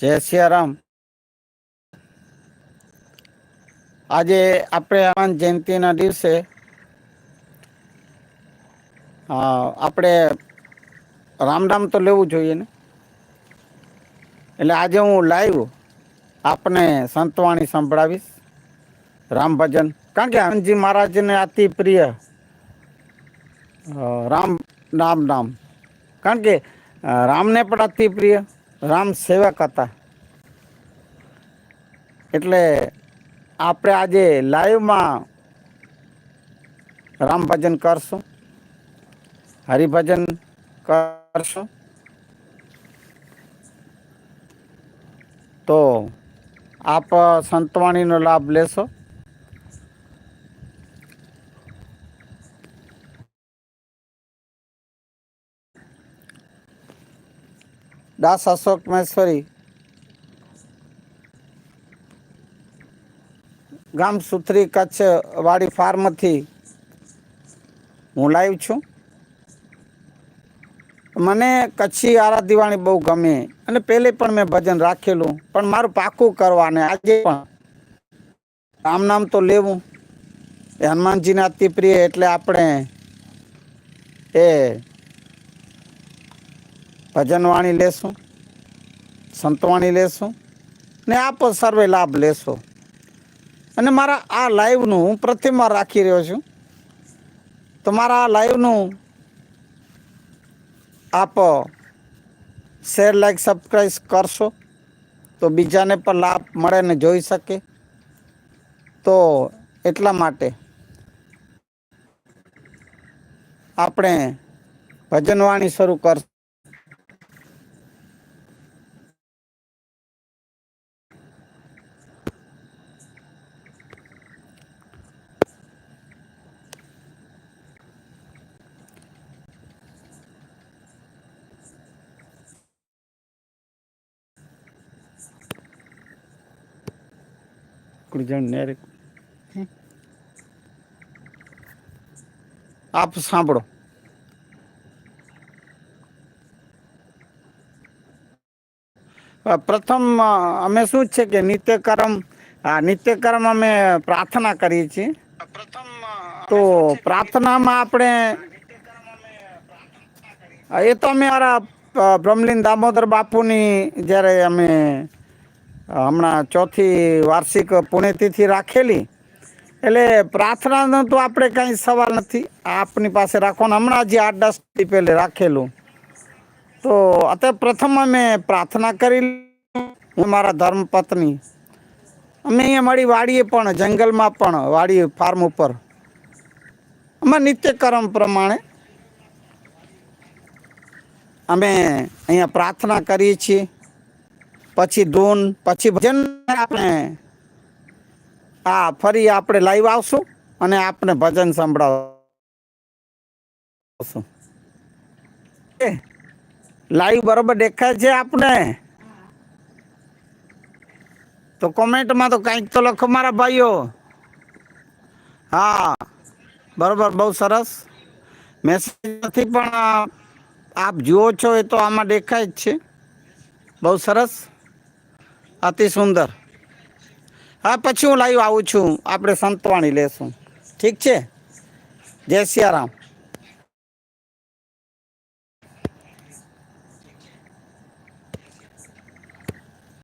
જય સિયારામ. આજે આપણે હનુમાન જયંતિના દિવસે આપણે રામ નામ તો લેવું જોઈએ ને? એટલે આજે હું લાઈવ આપને સંતવાણી સંભળાવીશ. રામ ભજન. કારણ કે હનુમાનજી મહારાજને અતિ પ્રિય રામ નામ નામ. કારણ કે રામને પણ અતિ પ્રિય. રામ સેવક હતા. એટલે આપણે આજે લાઈવમાં રામ ભજન કરશું હરિભજન કરશું. તો આપ સંતવાણીનો લાભ લેશો. દાસ અશોક મહેશ્વરી. ગામ સુથરી કચ્છ વાડી ફાર્મથી હું લાઈવ છું. મને કચ્છી દિવાળી બહુ ગમે અને પહેલે પણ મેં ભજન રાખેલું, પણ મારું પાકું કરવાને આજે પણ રામ નામ તો લેવું. એ હનુમાનજીના અતિ પ્રિય એટલે આપણે એ ભજનવાણી લેશું સંતવાણી લેશું, ને આપ સર્વે લાભ લેશો. અને મારા આ લાઈવનું હું પ્રતિમા રાખી રહ્યો છું. તો મારા આ લાઈવનું આપ શેર, લાઈક, સબસ્ક્રાઈબ કરશો, તો બીજાને પણ લાભ મળે ને જોઈ શકે. તો એટલા માટે આપણે ભજનવાણી શરૂ કર જણ નેરે આપ સાંભળો અ, પ્રથમ અ, અમે શું છે કે નિત્યકર્મ આ નિત્યકર્મ અમે પ્રાર્થના કરીએ છીએ તો પ્રાર્થનામાં આપણે અ, એ તો અમે મારા અ, બ્રહ્મલીન દામોદર બાપુની જ્યારે અમે અ, હમણાં ચોથી વાર્ષિક પુણ્યતિથિ રાખેલી. એટલે પ્રાર્થનાનો તો આપણે કાંઈ સવાલ નથી. આપની પાસે રાખવાનું હમણાં જે આઠ દસ દી પહેલે રાખેલું. તો અત્યારે પ્રથમ અમે પ્રાર્થના કરી હું મારા ધર્મપત્ની. અમે અહીંયા મારી વાડીએ પણ, જંગલમાં પણ વાડી ફાર્મ ઉપર. અમારા નિત્યકર્મ પ્રમાણે અમે અહીંયા પ્રાર્થના કરીએ છીએ. પછી ધૂન, પછી ભજન આપણે. હા ફરી આપણે લાઈવ આવશું અને આપણે ભજન સંભળાવશું. લાઈવ બરોબર દેખાય છે આપણે તો કોમેન્ટમાં તો કંઈક તો લખો મારા ભાઈઓ. હા, બરોબર, બહુ સરસ. મેસેજ નથી, પણ આપ જુઓ છો એ તો આમાં દેખાય જ છે. બહુ સરસ. અતિ સુંદર. હા, પછી હું લાઈવ આવું છું. આપણે સંતવાણી લેશું. ઠીક છે? જય સિયારામ.